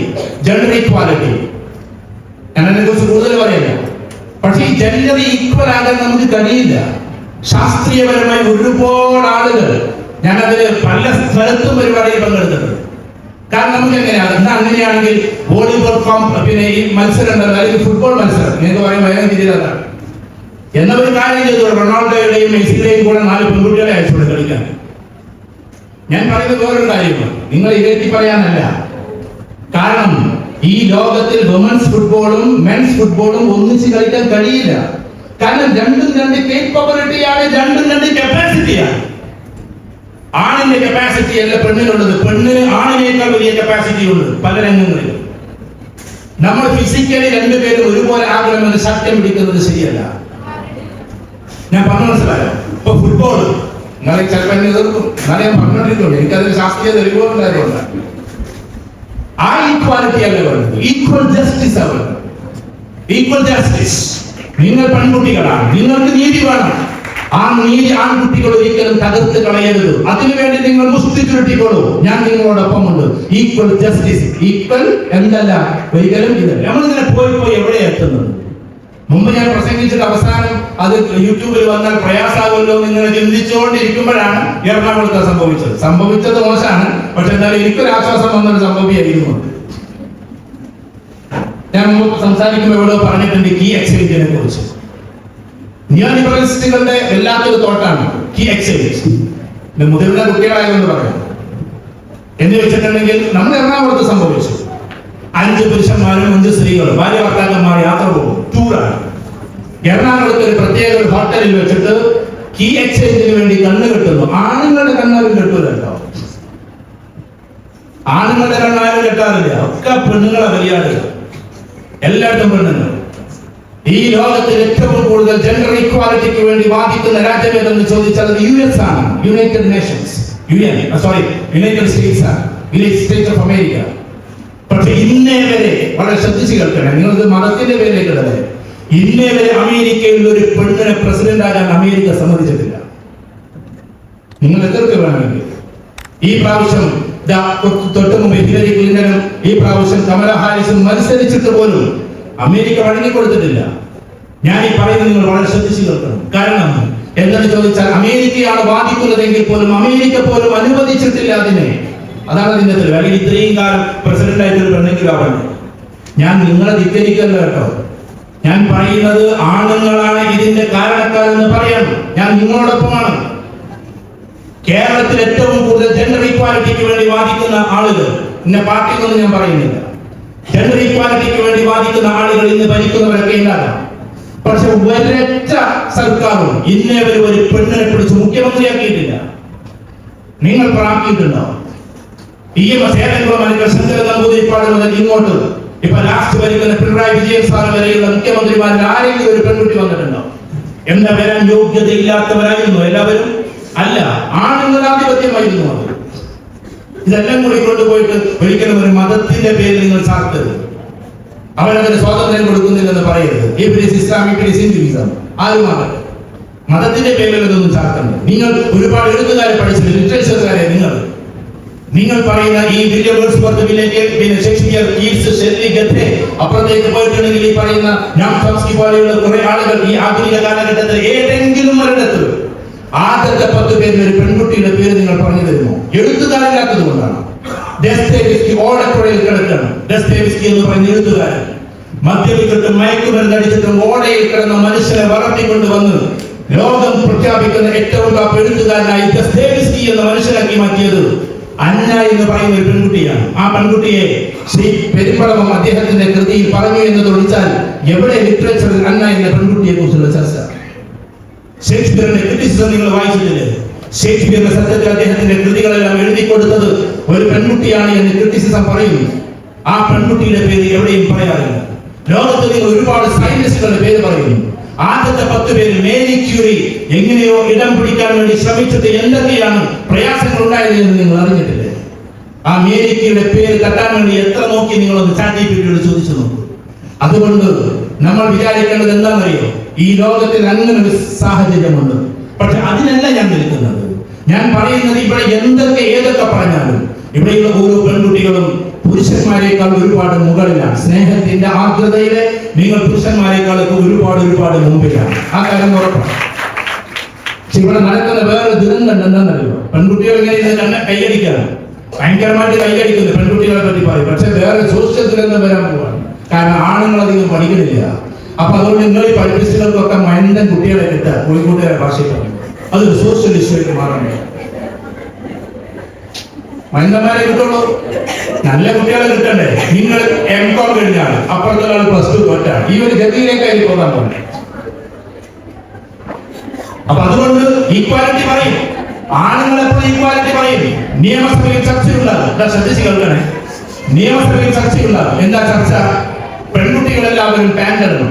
ജെൻഡർ ഇക്വാലിറ്റി ഞാൻ അതിനെ കുറിച്ച് കൂടുതൽ പറയില്ല. പക്ഷേ ഈ ജെൻഡർ ഈക്വൽ ആകാൻ നമുക്ക് കഴിയില്ല. ശാസ്ത്രീയപരമായി ഒരുപാട് ആളുകൾ അതിൽ പല സ്ഥലത്തും പരിപാടിയിൽ പങ്കെടുത്തിട്ടുണ്ട്. കാരണം നമുക്ക് എങ്ങനെയാണ് എന്നാ അങ്ങനെയാണെങ്കിൽ വോളിബോൾ കോം പിന്നെ ഈ മത്സരം ഉണ്ടല്ലോ അല്ലെങ്കിൽ ഫുട്ബോൾ മത്സരം നിങ്ങൾക്ക് പറയാൻ വേഗം തിരിയതാണ് എന്ന ഒരു കാര്യം ചെയ്തു റൊണാൾഡോയുടെയും മെസ്സിയുടെയും കൂടെ നാല് പെൺകുട്ടികളെ അയച്ചുകൊണ്ട് കളിക്കാൻ. ഞാൻ പറയുന്നത് വേറൊരു കാര്യമാണ്. നിങ്ങൾ ഇതേറ്റി പറയാനല്ല. കാരണം ഈ ലോകത്തിൽ വുമൻസ് ഫുട്ബോളും മെൻസ് ഫുട്ബോളും ഒന്നിച്ച് കളിക്കാൻ കഴിയില്ല. കാരണം രണ്ടും രണ്ട് കേപ്പബിലിറ്റിയാണ് രണ്ടും രണ്ട് കപ്പാസിറ്റിയാണ് ആണിന്റെ കപ്പാസിറ്റി അല്ല പെണ്ണിനുള്ളത്. പെണ്ണിന് ആണിനേക്കാൾ വലിയ കപ്പാസിറ്റി ഉണ്ട് പല രംഗങ്ങളിലും. നമ്മൾ ഫിസിക്കലി രണ്ടുപേരും ഒരുപോലെ ആകണമെന്ന് സത്യം പിടിക്കുന്നത് ശരിയല്ല. ഞാൻ പറഞ്ഞു മനസ്സിലായോ? ഇപ്പൊ ഫുട്ബോൾ നിങ്ങളെ ചിലപ്പോൾ എന്നെ എതിർക്കും. എന്നാലും ഞാൻ പറഞ്ഞോണ്ടിരിക്കുള്ളൂ എനിക്കതിന് ശാസ്ത്രീയ തെളിവുകളുണ്ടായതുകൊണ്ട് ആ ഈക്വാലിറ്റി അല്ല വേണ്ടത്. ഈക്വൽ ജസ്റ്റിസ് ആണ് ഈക്വൽ ജസ്റ്റിസ് നിങ്ങൾ പെൺകുട്ടികളാണ്. നിങ്ങൾക്ക് നീതി വേണം. ആ നീതി ആൺകുട്ടികൾ ഒരിക്കലും തകർത്ത് കളയരുത്. അതിനുവേണ്ടി നിങ്ങൾ മുസ്തി ചുരുട്ടിക്കോളൂ. ഞാൻ നിങ്ങളോടൊപ്പം ഉണ്ട് ഈക്വൽ ജസ്റ്റിസ് ഈക്വൽ എന്തല്ല? ഒരിക്കലും ഇതല്ല നമ്മളിങ്ങനെ പോയി പോയി എവിടെ എത്തുന്നത്? മുമ്പ് ഞാൻ പ്രസംഗിച്ചിട്ട് അവസാനം അത് യൂട്യൂബിൽ വന്നാൽ പ്രയാസാകുമല്ലോ എന്ന് ഇങ്ങനെ ചിന്തിച്ചുകൊണ്ടിരിക്കുമ്പോഴാണ് എറണാകുളത്ത് സംഭവിച്ചത്. സംഭവിച്ചത് മോശമാണ്. പക്ഷെ എന്നാലും എനിക്കൊരു ആശ്വാസം വന്നൊരു സംഭവിയായിരുന്നു. ഞാൻ മുമ്പ് സംസാരിക്കുമ്പോൾ എവിടെ പറഞ്ഞിട്ടുണ്ട് കീ എക്സ്ചേഞ്ചിനെ കുറിച്ച്. നിയോ ലിബറലിസ്റ്റുകളുടെ വല്ലാത്തൊരു തോട്ടാണ് കീ ഇത് മുതിർന്ന കുട്ടികളായെന്ന് പറയാം. എന്ന് വെച്ചിട്ടുണ്ടെങ്കിൽ നമ്മൾ എറണാകുളത്ത് സംഭവിച്ചു. അഞ്ച് പുരുഷന്മാരും അഞ്ച് സ്ത്രീകളും ഭാര്യ ഭർത്താക്കന്മാർ യാത്ര പോകും. ടൂറാണ് എറണാകുളത്ത് ഒരു പ്രത്യേക ഒരു ഹോട്ടലിൽ വെച്ചിട്ട് കീ എക്സ്ചേഞ്ചിന് വേണ്ടി കണ്ണ് കെട്ടുന്നു. ആണുങ്ങളുടെ കണ്ണാലും കെട്ടൂലല്ലോ. ആണുങ്ങളുടെ കണ്ണാരും കെട്ടാറില്ല. ഒക്കെ പെണ്ണുങ്ങളെ വലിയാടുക എല്ലായിടത്തും പെണ്ണുങ്ങൾ. ഈ ലോകത്തിൽ ഏറ്റവും കൂടുതൽ ജെൻഡർ ഇക്വാലിറ്റിക്ക് വേണ്ടി വാദിക്കുന്ന രാജ്യം ഏതെന്ന് ചോദിച്ചാൽ യു എസ് ആണ്. United Nations U N sorry United States ആണ്. യുണൈറ്റഡ് സ്റ്റേറ്റ്സ് ഓഫ് അമേരിക്ക പക്ഷെ ഇന്നേ വരെ വളരെ ശ്രദ്ധിച്ചു കേൾക്കണം നിങ്ങൾക്ക് മതത്തിന്റെ പേരിലേക്ക് ഇടല്ലേ? ഇന്നേ വരെ അമേരിക്കയിൽ ഒരു പെണ്ണിനെ പ്രസിഡന്റ് ആകാൻ അമേരിക്ക സമ്മതിച്ചിട്ടില്ല. നിങ്ങൾ എതിർക്ക് വേണമെങ്കിൽ? ഈ പ്രാവശ്യം തൊട്ടുമുമ്പ് തൊട്ട് തൊട്ട് മുമ്പ് ഹിലരി ക്ലിന്റനും ഈ പ്രാവശ്യം കമല ഹാരിസും മത്സരിച്ചിട്ട് പോലും അമേരിക്ക വഴങ്ങി കൊടുത്തിട്ടില്ല ഞാൻ ഈ പറയുന്നത് നിങ്ങൾ വളരെ ശ്രദ്ധിച്ചു കേൾക്കണം. കാരണം എന്തെന്ന് ചോദിച്ചാൽ അമേരിക്കയാണ് ബാധിക്കുന്നതെങ്കിൽ പോലും അമേരിക്ക പോലും അനുവദിച്ചിട്ടില്ല അതിനെ. അതാണ് അതിന്റെ തെളിവ്. അല്ലെങ്കിൽ ഇത്രയും കാലം പ്രസിഡന്റ് ആയിട്ട് ഒരു ഞാൻ നിങ്ങളെ ധിക്കരിക്കല്ല കേട്ടോ. ഞാൻ പറയുന്നത് ആണുങ്ങളാണ് ഇതിന്റെ കാരണക്കാരെന്ന് പറയണം ഞാൻ നിങ്ങളോടൊപ്പമാണ്. കേരളത്തിൽ ഏറ്റവും കൂടുതൽ ജെൻഡർ ഇക്വാലിറ്റിക്ക് വേണ്ടി വാദിക്കുന്ന ആളുകൾ. ഇന്ന പാർട്ടിക്കൊന്നും ഞാൻ പറയുന്നില്ല. ജെൻഡർ ഈക്വാലിറ്റിക്ക് വേണ്ടി വാദിക്കുന്ന ആളുകൾ ഇന്ന് ഭരിക്കുന്നവരൊക്കെ ഉണ്ടാകാം പക്ഷെ ഒരൊറ്റ സർക്കാരും ഇന്നേ ഒരു പെണ്ണിനെ പിടിച്ച് മുഖ്യമന്ത്രിയാക്കിയിട്ടില്ല. നിങ്ങൾ പ്രാപിയിട്ടുണ്ടോ ഇ എം എസ് ഏതെങ്കിലും ശങ്കര നമ്പൂതിരിപ്പാട് ഇങ്ങോട്ട്. ഇപ്പൊ ലാസ്റ്റ് ഭരിക്കുന്ന പിണറായി വിജയൻ സാർ വരെയുള്ള മുഖ്യമന്ത്രിമാരിൽ ആരെങ്കിലും ഒരു പെൺകുട്ടി വന്നിട്ടുണ്ടോ? എന്താ വരാൻ യോഗ്യതയില്ലാത്തവരായിരുന്നു എല്ലാവരും? അല്ല ആണുങ്ങളാധിപത്യമായിരുന്നു അത്. ഇതെല്ലാം കൂടി കൊണ്ടുപോയിട്ട് ഒരിക്കലും ഒരു മതത്തിന്റെ പേരിൽ നിങ്ങൾ ചാർത്തരുത്. അവരതിന് സ്വാതന്ത്ര്യം കൊടുക്കുന്നില്ലെന്ന് പറയരുത്. ഇസ്ലാമിക് ഹിന്ദുവിസം ആരും ഹിന്ദുയിസം ആരുമാകട്ടെ മതത്തിന്റെ പേരിൽ ഇതൊന്നും ചാർത്തണ്ട നിങ്ങൾ ഒരുപാട് എഴുത്തുകാരെ പഠിച്ചത് ലിറ്ററേച്ചറുകാരെ നിങ്ങൾ. നിങ്ങൾ പറയുന്ന ഈ വില്യം വേഴ്സ്വർത്ത് വില്യം പിന്നെ ഷേക്സ്പിയർ കീറ്റ്സ് ഷെല്ലി ഗത്തെ അപ്പുറത്തേക്ക് പോയിട്ടുണ്ടെങ്കിൽ ഈ പറയുന്ന ഞാൻ സംസ്കി പോലെയുള്ള കുറെ ആളുകൾ ഈ ആധുനിക കാലഘട്ടത്തിൽ ഏതെങ്കിലും ഒരിടത്ത് ആദ്യത്തെ പത്ത് പേരിൽ ഒരു പെൺകുട്ടിയുടെ പേര് നിങ്ങൾ പറഞ്ഞു തരുമോ? എഴുത്തുകാരില്ലാത്തത് കൊണ്ടാണ്. ഓടക്കുഴയിൽ കിടക്കണം ഡെസ്തേവിസ്കി എന്ന് പറഞ്ഞ എഴുത്തുകാരൻ. മദ്യപിച്ചിട്ടും മയക്കുമരുന്ന് അടിച്ചിട്ടും ഓടയിൽ കിടന്ന മനുഷ്യനെ വളർത്തിക്കൊണ്ട് വന്ന് ലോകം പ്രഖ്യാപിക്കുന്ന ഏറ്റവും ടോപ്പ് എഴുത്തുകാരനായി ദസ്തേവിസ്കി എന്ന മനുഷ്യനാക്കി മാറ്റിയത് അന്ന എന്ന് പറയുന്ന ഒരു പെൺകുട്ടിയാണ്. ആ പെൺകുട്ടിയെ ശ്രീ പെരുമ്പളവം അദ്ദേഹത്തിന്റെ കൃതിയിൽ പറഞ്ഞു എന്നത് ഒഴിച്ചാൽ എവിടെ ലിറ്ററേച്ചറിൽ അന്ന എന്ന പെൺകുട്ടിയെ കുറിച്ചുള്ള ചർച്ച? ഷേക്സ്പിയറിന്റെ ക്രിറ്റിസിസം നിങ്ങൾ വായിച്ചിട്ടില്ലേ? ഷേക്സ്പിയറിന്റെ സത്യത്തിൽ അദ്ദേഹത്തിന്റെ കൃതികളെല്ലാം എഴുതി കൊടുത്തത് ഒരു പെൺകുട്ടിയാണ് എന്ന് ക്രിറ്റിസിസം പറയുന്നു ആ പെൺകുട്ടിയുടെ പേര് എവിടെയും പറയാറില്ല. ലോകത്ത് നിങ്ങൾ ഒരുപാട് സയന്റിസ്റ്റുകളുടെ പേര് പറയുന്നു ആദ്യത്തെ പത്ത് പേര് മേരി ക്യൂറി എങ്ങനെയോ ഇടം പിടിക്കാൻ വേണ്ടി ശ്രമിച്ചത് എന്തൊക്കെയാണ് പ്രയാസങ്ങൾ ഉണ്ടായത് എന്ന് നിങ്ങൾ അറിഞ്ഞിട്ടില്ലേ? ആ മേരിക്കയുടെ പേര് തട്ടാൻ വേണ്ടി എത്ര നോക്കി നിങ്ങളൊന്ന് ചാറ്റി പീരിയോട് ചോദിച്ചു നോക്കൂ. അതുകൊണ്ട് നമ്മൾ വിചാരിക്കേണ്ടത് എന്താണെന്നറിയോ? ഈ ലോകത്തിൽ അങ്ങനെ ഒരു സാഹചര്യമുണ്ട്. പക്ഷെ അതിനല്ല ഞാൻ നിൽക്കുന്നത്. ഞാൻ പറയുന്നത് ഇവിടെ എന്തൊക്കെ ഏതൊക്കെ പറഞ്ഞാലും ഇവിടെയുള്ള ഓരോ പെൺകുട്ടികളും പുരുഷന്മാരെക്കാൾ ഒരുപാട് മുകളിലാണ്. സ്നേഹത്തിന്റെ ആർദ്രതയിൽ നിങ്ങൾ പുരുഷന്മാരെക്കാളൊക്കെ ഒരുപാട് ഒരുപാട് മുമ്പിലാണ്. ആ കാര്യം ഉറപ്പാണ്. ഇവിടെ നടക്കുന്ന വേറെ ദുരന്തം എന്താണെന്നറിയോ ഇത് കണ്ണ് കൈയടിക്കാണ്. ഭയങ്കരമായിട്ട് കൈയടിക്കുന്നു പെൺകുട്ടികളെ പറ്റി പറയും. പക്ഷെ വേറെ സോഷ്യൽ ദുരന്തം വരാൻ പോവാണ്. കാരണം ആണുങ്ങൾ അധികം പഠിക്കുന്നില്ല. അപ്പൊ അതുകൊണ്ട് നിങ്ങൾ ഈ പഠിപ്പിച്ചവർക്കൊക്കെ മൈൻഡൻ കുട്ടികളെ കിട്ടുക കോഴിക്കോട്ടുകാരെ ഭാഷയിൽ പറഞ്ഞു. അതൊരു സോഷ്യൽ ഇഷ്യൂ ആയിട്ട് മാറണേ മൈൻഡന്മാരെ കിട്ടുള്ളൂ. നല്ല കുട്ടികളെ കിട്ടണ്ടേ? നിങ്ങൾ എം കോം കഴിഞ്ഞാണ്. അപ്പുറത്തുള്ള പ്ലസ് ടു തോറ്റാണ് ഈ ഒരു ഗതിയിലേക്ക് അതിൽ പോകാൻ പോകുന്നത് അപ്പൊ അതുകൊണ്ട് ഈക്വാലിറ്റി പറയും. ആണുങ്ങളെ ഇക്വാലിറ്റി പറയും. നിയമസഭയിൽ ചർച്ചയുണ്ടാകും. ശ്രദ്ധിച്ച് കേൾക്കണേ. നിയമസഭയിൽ ചർച്ചയുണ്ടാകും. എന്താ ചർച്ച? പെൺകുട്ടികളെല്ലാവരും പാന്റ് ഇടണം.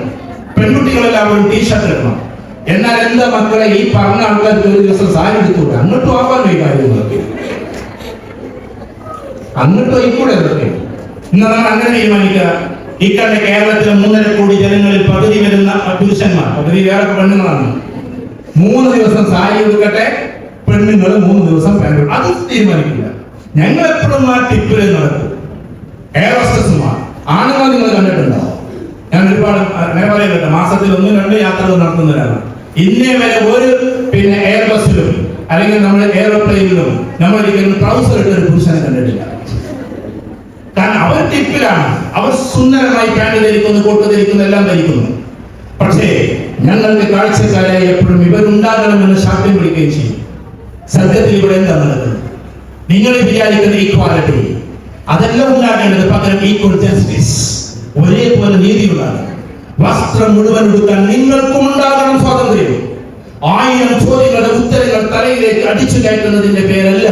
പെൺകുട്ടികളെല്ലാവരും ടീഷർട്ട് ഇടണം. എന്നാൽ എന്താ മക്കളെ ഈ പറഞ്ഞ ആൾക്കാർക്ക് ഒരു ദിവസം സാരി എടുത്തുകൂടെ അങ്ങോട്ടും ആവാൻ കാര്യങ്ങളൊക്കെ അങ്ങോട്ടും ആയിക്കൂടെ അതൊക്കെ ഇന്ന് നമ്മൾ അങ്ങനെ തീരുമാനിക്കുക. കേരളത്തിലെ മൂന്നര കോടി ജനങ്ങളിൽ പകുതി വരുന്ന പുരുഷന്മാർ പകുതി വേറെ പെണ്ണുങ്ങളാണ്. മൂന്ന് ദിവസം സാരി എടുക്കട്ടെ പെണ്ണുങ്ങൾ മൂന്ന് ദിവസം പാന്റ് അത് തീരുമാനിക്കില്ല. ഞങ്ങൾ എപ്പോഴും ആ ടിപ്പിൽ നടക്കും. എയർ ഹോസ്റ്റസുമാർ ആണുങ്ങൾ നിങ്ങൾ കണ്ടിട്ടുണ്ടോ? ഞാൻ ഒരുപാട് അങ്ങനെ പറയുന്നുണ്ട് മാസത്തിൽ ഒന്നും രണ്ട് യാത്രകൾ നടത്തുന്നവരാണ്. ഇന്നേ വരെ ഒരു പിന്നെ എയർ ബസ്സിലും അല്ലെങ്കിൽ നമ്മൾ എയർപ്ലെയിനിലും നമ്മൾ ഇരിക്കുന്ന ട്രൗസർ ഇട്ട ഒരു പുരുഷനെ കണ്ടിട്ടില്ല. കാരണം അവർ ടിപ്പിലാണ്. അവർ സുന്ദരമായി പാന്റ് ധരിക്കുന്നു കോട്ട് ധരിക്കുന്നു എല്ലാം ധരിക്കുന്നു. പക്ഷേ ഞങ്ങളുടെ കാഴ്ചക്കാരായി എപ്പോഴും ഇവരുണ്ടാകണമെന്ന് ശാപ്യം പിടിക്കുകയും ചെയ്യും. സത്യത്തിൽ ഇവിടെ എന്താ നടക്കുന്നത്? നിങ്ങൾ വിചാരിക്കുന്ന ഈക്വാലിറ്റി അതെല്ലാം ഉണ്ടാകേണ്ടത് പകരം ഈക്വൽ ജസ്റ്റിസ് ഒരേപോലെ നീതി ഉണ്ടാകണം വസ്ത്രം മുഴുവൻ എടുക്കാൻ നിങ്ങൾക്കും ഉണ്ടാകണം സ്വാതന്ത്ര്യം. ആയിരം ചോദ്യങ്ങളുടെ ഉത്തരങ്ങൾ തലയിലേക്ക് അടിച്ചു കയറ്റുന്നതിന്റെ പേരല്ല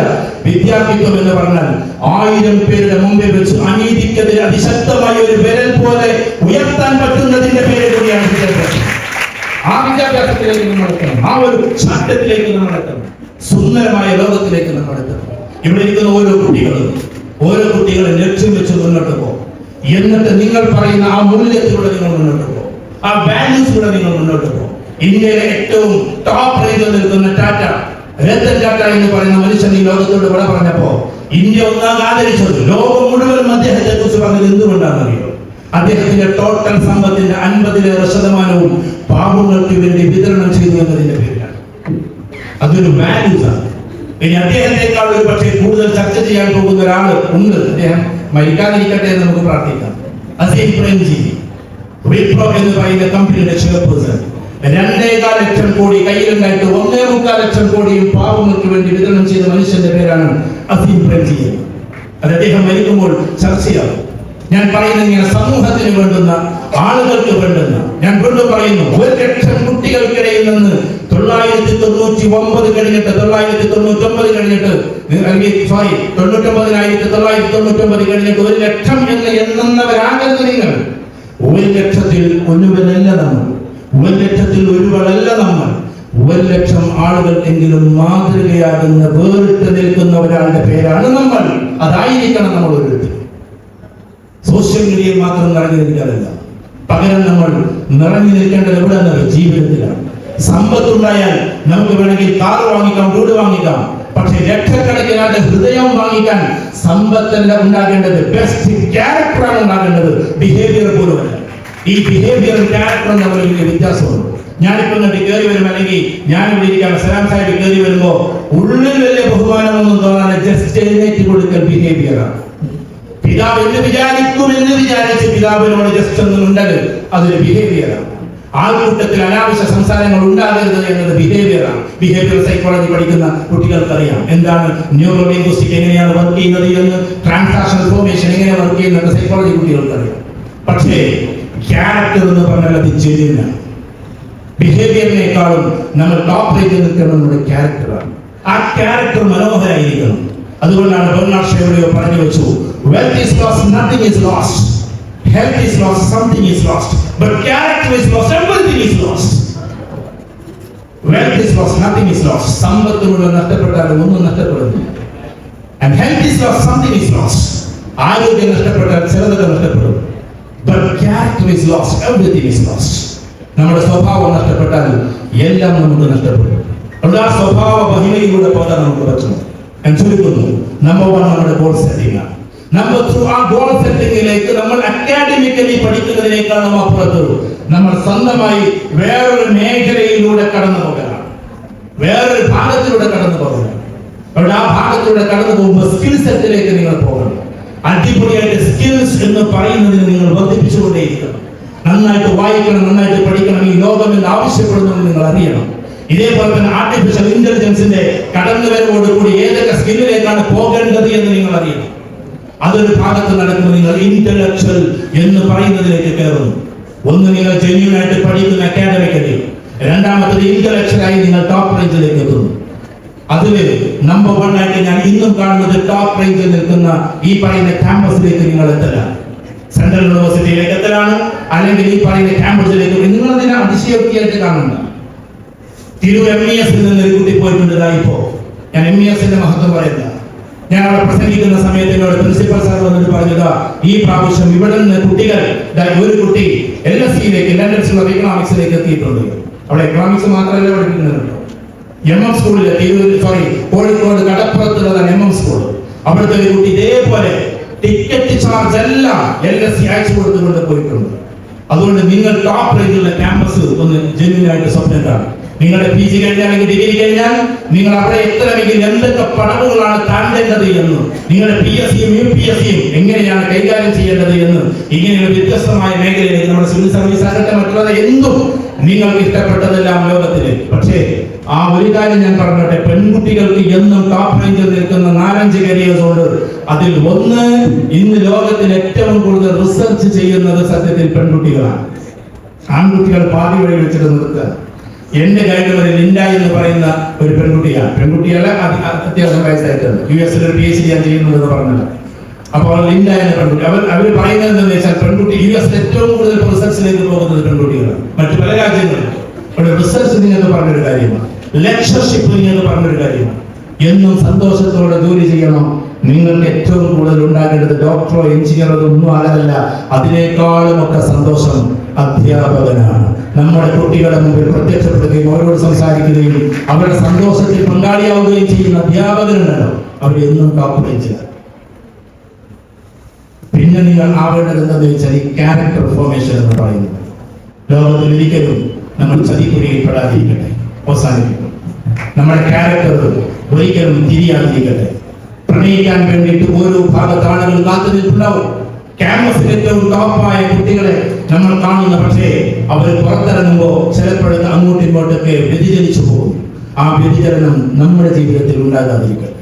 വിദ്യാർത്ഥിത്വം എന്ന് പറഞ്ഞാൽ ആയിരം പേരുടെ മുമ്പിൽ വെച്ച് അനീതിക്കെതിരെ അതിശക്തമായ ഒരു വിരൽ പോലെ ഉയർത്താൻ പറ്റുന്നതിന്റെ പേര് കൂടിയാണ് ആ വിദ്യാഭ്യാസത്തിലേക്ക് നമ്മൾ എത്തണം ആ ഒരു ചട്ടത്തിലേക്ക് നമ്മൾ എത്തണം സുന്ദരമായ ലോകത്തിലേക്ക് നമ്മൾ എത്തണം ഇവിടെ ഇരിക്കുന്ന ഓരോ കുട്ടികളും ഓരോ കുട്ടികളെ ലക്ഷ്യം വെച്ച് മുന്നോട്ട് പോകും എന്നിട്ട് നിങ്ങൾ പറയുന്ന ആ മൂല്യത്തിലൂടെ നിങ്ങൾ മുന്നോട്ട് പോകും. ആ വാല്യൂസിലൂടെ നിങ്ങൾ മുന്നോട്ട് പോകും. ഇന്ത്യയിലെ ഏറ്റവും ടോപ്പ് റേഞ്ചിൽ നിൽക്കുന്ന ടാറ്റ രത്തൻ ടാറ്റ എന്ന് പറയുന്ന മനുഷ്യൻ ഈ ലോകത്തോട് ഇവിടെ പറഞ്ഞപ്പോ ഇന്ത്യ ഒന്നാം ആദരിച്ചത് ലോകം മുഴുവനും അദ്ദേഹത്തെ കുറിച്ച് പറഞ്ഞത് എന്തുകൊണ്ടാണെന്നറിയോ? അദ്ദേഹത്തിന്റെ ടോട്ടൽ സമ്പത്തിന്റെ അൻപതിലേറെ ശതമാനവും പാപങ്ങൾക്ക് വേണ്ടി വിതരണം ചെയ്തു എന്നതിന്റെ പേരിലാണ്. അതൊരു ആണ്. ഇനി അദ്ദേഹത്തെക്കാൾ ഒരു പക്ഷേ കൂടുതൽ ചർച്ച ചെയ്യാൻ പോകുന്ന ഒരാൾ ഉണ്ട് അദ്ദേഹം. മരിക്കാതിരിക്കട്ടെ എന്ന് നമുക്ക് പ്രാർത്ഥിക്കാം. അസീം പ്രേംജി വിപ്രോ എന്ന് പറയുന്ന കമ്പനിയുടെ ചെയർപേഴ്സൺ രണ്ടേകാൽ ലക്ഷം കോടി കയ്യിലുണ്ടായിട്ട് ഒന്നേ മുക്കാൽ ലക്ഷം കോടിയും പാവങ്ങൾക്ക് വേണ്ടി വിതരണം ചെയ്ത മനുഷ്യന്റെ പേരാണ് അസീം പ്രേംജി അത് അദ്ദേഹം മരിക്കുമ്പോൾ ചർച്ചയാകും ഞാൻ പറയുന്നത് ഇങ്ങനെ സമൂഹത്തിന് വേണ്ടുന്ന ആളുകൾക്ക് വേണ്ടുന്ന ഞാൻ വീണ്ടും പറയുന്നു ഒരു ലക്ഷം കുട്ടികൾക്കിടയിൽ നിന്ന് തൊള്ളായിരത്തി തൊണ്ണൂറ്റി ഒമ്പത് കഴിഞ്ഞിട്ട് തൊള്ളായിരത്തി തൊണ്ണൂറ്റി ഒമ്പത് കഴിഞ്ഞിട്ട് സോറി തൊണ്ണൂറ്റൊമ്പതിനായിരത്തി തൊള്ളായിരത്തി തൊണ്ണൂറ്റി ഒമ്പത് കഴിഞ്ഞിട്ട് ഒരു ലക്ഷം എന്ന് എണ്ണുന്നവരാകരുത് നിങ്ങൾ ഒരു ലക്ഷത്തിൽ ഒരുവനല്ല നമ്മൾ. ഒരു ലക്ഷത്തിൽ ഒരുവളല്ല നമ്മൾ. ഒരു ലക്ഷം ആളുകൾ എങ്കിലും മാതൃകയാകുന്ന വേറിട്ട് നിൽക്കുന്ന ഒരാളുടെ പേരാണ് നമ്മൾ. അതായിരിക്കണം നമ്മൾ ഒരു സോഷ്യൽ മീഡിയയിൽ മാത്രം നിറഞ്ഞു നിൽക്കാറില്ല. പകരം നമ്മൾ നിറഞ്ഞു നിൽക്കേണ്ടത് എവിടെ നിന്നത് ജീവിതത്തിലാണ്. സമ്പത്തുണ്ടായാൽ നമുക്ക് വേണമെങ്കിൽ കാർ വാങ്ങിക്കാം വീട് വാങ്ങിക്കാം. പക്ഷെ ലക്ഷക്കണക്കിന് ഹൃദയം വാങ്ങിക്കാൻ സമ്പത്തല്ല ഉണ്ടാകേണ്ടത്. ബെസ്റ്റ് ക്യാരക്ടറാണ് ഉണ്ടാകേണ്ടത്. ബിഹേവിയർ പോലുമല്ല ഈ ബിഹേവിയറും ക്യാരക്ടറും തമ്മിൽ വലിയ വ്യത്യാസമുണ്ട്. ഞാനിപ്പോ ഇങ്ങോട്ട് കയറി വരും അല്ലെങ്കിൽ ഞാൻ ഇവിടെ ഇരിക്കാം സലാം സാഹിബ് കയറി വരുമ്പോ ഉള്ളിൽ വലിയ ബഹുമാനമൊന്നും തോന്നാതെ ജസ്റ്റ് എഴുന്നേറ്റ് കൊടുക്കൽ ബിഹേവിയറാണ് പിതാവ് എന്ന് വിചാരിക്കും എന്ന് വിചാരിച്ച് പിതാവിനോട് ജസ്റ്റ് ഒന്നും ഉണ്ടത് അതൊരു ബിഹേവിയറാണ് ആൾക്കൂട്ടത്തിൽ അനാവശ്യ സംസാരങ്ങൾ ഉണ്ടാകരുത് എന്നത് ബിഹേവിയറാണ് ബിഹേവിയർ സൈക്കോളജി പഠിക്കുന്ന കുട്ടികൾക്കറിയാം. എന്താണ് ന്യൂറോ ലിംഗ്വിസ്റ്റിക് എങ്ങനെയാണ് വർക്ക് ചെയ്യുന്നത് എന്ന് ട്രാൻസാക്ഷൻ ഇൻഫോർമേഷൻ എങ്ങനെ വർക്ക് ചെയ്യുന്നത് സൈക്കോളജി കുട്ടികൾക്കറിയാം. പക്ഷേ ക്യാരക്ടർ എന്ന് പറഞ്ഞാൽ അത് ചെയ്യുന്ന ബിഹേവിയറിനേക്കാളും നമ്മൾ ടോപ്പ് റേറ്റിൽ നിൽക്കുന്ന നമ്മുടെ ക്യാരക്ടറാണ് ആ ക്യാരക്ടർ മനോഹരായിരിക്കണം. അതുകൊണ്ടാണ് ബെർണാഡ് ഷെവറിയോ പറഞ്ഞു വെച്ചു wealth is loss nothing is lost health is lost something is lost but character is lost everything is lost wealth is lost nothing is lost സമ്പത്ത് മുഴുവൻ നഷ്ടപ്പെട്ടാലും ഒന്നും നഷ്ടപ്പെടുന്നില്ല and health is lost something is lost ആരോഗ്യം നഷ്ടപ്പെട്ടാൽ ചിലതൊക്കെ നഷ്ടപ്പെടും but character is lost everything is lost നമ്മുടെ സ്വഭാവം നഷ്ടപ്പെട്ടാൽ എല്ലാം നമുക്ക് നഷ്ടപ്പെടും അതുകൊണ്ട് ആ സ്വഭാവ മഹിമയിലൂടെ പോകാൻ നമുക്ക് പറ്റണം ഞാൻ ചുരുക്കുന്നു നമ്പർ വൺ നമ്മുടെ ഗോൾ സെറ്റിംഗ് ആണ് ആ ഗോൾ സെറ്റിംഗിലേക്ക് നമ്മൾ അക്കാഡമിക്കലി പഠിക്കുന്നതിനേക്കാൾ നമ്മൾ അപ്പുറത്ത് നമ്മൾ സ്വന്തമായി വേറൊരു മേഖലയിലൂടെ കടന്നു പോകലാണ്. വേറൊരു ഭാഗത്തിലൂടെ കടന്നു പോകലാണ്. അവിടെ ആ ഭാഗത്തിലൂടെ കടന്നു പോകുമ്പോൾ സ്കിൽ സെറ്റിലേക്ക് നിങ്ങൾ പോകണം. അടിപൊളിയായിട്ട് സ്കിൽസ് എന്ന് പറയുന്നതിന് നിങ്ങൾ വർദ്ധിപ്പിച്ചുകൊണ്ടേയിരിക്കണം. നന്നായിട്ട് വായിക്കണം നന്നായിട്ട് പഠിക്കണം ഈ ലോകം എന്ന് ആവശ്യപ്പെടുന്നത് നിങ്ങൾ അറിയണം. ഇതേപോലെ തന്നെ ആർട്ടിഫിഷ്യൽ ഇന്റലിജൻസിന്റെ കടന്നുവരവോടുകൂടി ഏതൊക്കെ സ്കില്ലിലേക്കാണ് പോകേണ്ടത് എന്ന് നിങ്ങൾ അറിയണം. അതൊരു ഭാഗത്ത് നടക്കുന്ന നിങ്ങൾ ഇന്റലക്ച്വൽ എന്ന് പറയുന്നതിലേക്ക് കയറുന്നു. ഒന്ന് നിങ്ങൾ ജെന്യൂൻ ആയിട്ട് പഠിക്കുന്ന അക്കാഡമിക്കലി രണ്ടാമത്തത് ഇന്റലക്ച്വലായി നിങ്ങൾ ടോപ്പ് റേഞ്ചിലേക്ക് എത്തുന്നു. അതിൽ നമ്പർ വൺ ആയിട്ട് ഞാൻ ഇന്നും കാണുന്നത് ടോപ്പ് റേഞ്ചിൽ നിൽക്കുന്ന ഈ പറയുന്ന ക്യാമ്പസിലേക്ക് നിങ്ങൾ എത്തലാണ്. സെൻട്രൽ യൂണിവേഴ്സിറ്റിയിലേക്ക് എത്തലാണ് അല്ലെങ്കിൽ ഈ പറയുന്ന ക്യാമ്പസിലേക്ക് നിങ്ങൾ അതിനെ അതിശയോക്തിയായിട്ട് കാണുന്ന തിരു എം ഇ എസിൽ നിന്ന് ഒരു കുട്ടി ഇപ്പോ. ഞാൻ എം ഇ എസിന്റെ മഹത്വം പറയുന്ന ഞാൻ അവിടെ പ്രസംഗിക്കുന്ന സമയത്ത് എന്നോട് പ്രിൻസിപ്പൽ സാർ വന്നിട്ട് പറഞ്ഞത് ഈ പ്രാവശ്യം ഇവിടെ നിന്ന് കുട്ടികൾ ഒരു കുട്ടി എൽ എസ് സിയിലേക്ക് ലണ്ടൻ സ്കൂൾ ഓഫ് എത്തിയിട്ടുണ്ട്. അവിടെ എക്കണോമിക്സ് മാത്രമല്ല പഠിക്കുന്നുണ്ടോ M M Tirur sorry Kozhikode കടപ്പുറത്തുള്ള M M school അവിടുത്തെ ഒരു കുട്ടി ഇതേപോലെ ടിക്കറ്റ് ചാർജ് എല്ലാം എൽ എസ് സി അയച്ചു കൊടുത്തുകൊണ്ട് പോയിട്ടുണ്ട് അതുകൊണ്ട് നിങ്ങൾ ടോപ്പ് റേഞ്ചിലുള്ള ക്യാമ്പസ് ഒന്ന് ജെന്യൂൻ ആയിട്ട് സ്വപ്നം കാണും. നിങ്ങളുടെ പി ജി കഴിഞ്ഞാൽ അല്ലെങ്കിൽ ഡിഗ്രി കഴിഞ്ഞാൽ നിങ്ങൾ അവിടെ എത്തണമെങ്കിൽ എന്തൊക്കെ പടവുകളാണ് താണ്ടേണ്ടത് എന്ന്. നിങ്ങളുടെ പി എസ് സിയും യു പി എസ് സിയും എങ്ങനെയാണ് കൈകാര്യം ചെയ്യേണ്ടത് എന്ന്. ഇങ്ങനെയുള്ള വ്യത്യസ്തമായ മേഖലയിലേക്ക് നമ്മുടെ സിവിൽ സർവീസ് ആകട്ടെ മറ്റുള്ളത് എന്തും നിങ്ങൾക്ക് ഇഷ്ടപ്പെട്ടതെല്ലാം ലോകത്തിൽ പക്ഷേ ആ ഒരു കാര്യം ഞാൻ പറഞ്ഞോട്ടെ. പെൺകുട്ടികൾക്ക് എന്നും ടോപ്പ് റേഞ്ചിൽ നിൽക്കുന്ന നാലഞ്ച് കരിയേഴ്സ് ഉണ്ട്. അതിൽ ഒന്ന് ഇന്ന് ലോകത്തിൽ ഏറ്റവും കൂടുതൽ റിസർച്ച് ചെയ്യുന്നത് സത്യത്തിൽ പെൺകുട്ടികളാണ്. ആൺകുട്ടികൾ പാതി വഴി വെച്ചിട്ട് നിർത്തുക. എന്റെ ഗൈഡ് വരെ ലിൻഡ എന്ന് പറയുന്ന ഒരു പെൺകുട്ടിയാണ്. പെൺകുട്ടിയല്ല അതി- അത്യാവശ്യം വയസ്സായിട്ടുണ്ട് യു ഒരു പി എച്ച് ഡി ഞാൻ ചെയ്യുന്നത് എന്ന് പറഞ്ഞത് അപ്പോൾ ലിൻഡ എന്ന പെൺകുട്ടി. അവർ അവർ പറയുന്നത് എന്താണെന്ന് വെച്ചാൽ പെൺകുട്ടി യു എസ് ഏറ്റവും കൂടുതൽ റിസർച്ചിലേക്ക് പോകുന്നത് പെൺകുട്ടികളാണ്. മറ്റു പല രാജ്യങ്ങളിലും അവിടെ റിസർച്ച് എന്ന് പറഞ്ഞൊരു കാര്യമാണ്. ലെക്ചർഷിപ്പ് എന്ന് പറഞ്ഞൊരു കാര്യമാണ്. എന്നും സന്തോഷത്തോടെ ജോലി ചെയ്യണം. നിങ്ങൾക്ക് ഏറ്റവും കൂടുതൽ ഉണ്ടാകേണ്ടത് ഡോക്ടറോ എഞ്ചിനീയറോ ഒന്നും ആകല്ല അതിനേക്കാളും ഒക്കെ സന്തോഷം അധ്യാപകനാണ്. നമ്മുടെ കുട്ടികളുടെ മുമ്പിൽ പ്രത്യക്ഷപ്പെടുകയും അവരോട് സംസാരിക്കുകയും അവരുടെ സന്തോഷത്തിൽ പങ്കാളിയാവുകയും ചെയ്യുന്ന അധ്യാപകരുണ്ടല്ലോ. അവർ എന്നും ടോപ്പ് പിന്നെ നിങ്ങൾ ആവേണ്ടത് എന്താണെന്ന് വെച്ചാൽ ഈ ക്യാരക്ടർ ഫോർമേഷൻ എന്ന് പറയുന്നത്. ലോകത്തിൽ ഒരിക്കലും നമ്മൾ ചതിക്കുഴിയിൽപ്പെടാതിരിക്കട്ടെ. അവസാനിപ്പിക്കും. നമ്മുടെ ക്യാരക്ടർ ഒരിക്കലും തിരിയാതിരിക്കട്ടെ. പ്രണയിക്കാൻ വേണ്ടിയിട്ട് ഓരോ ഭാഗത്താണെങ്കിലും കാത്തു നിൽപ്പുണ്ടാവും ക്യാമ്പസിൽ ഏറ്റവും ടോപ്പായ കുട്ടികളെ നമ്മൾ കാണുന്ന പക്ഷേ അവർ പുറത്തിറങ്ങുമ്പോൾ ചിലപ്പോഴൊക്കെ അങ്ങോട്ടും ഇങ്ങോട്ടൊക്കെ വ്യതിചലിച്ചു പോകും. ആ വ്യതിചലനം നമ്മുടെ ജീവിതത്തിൽ ഉണ്ടാകാതിരിക്കട്ടെ.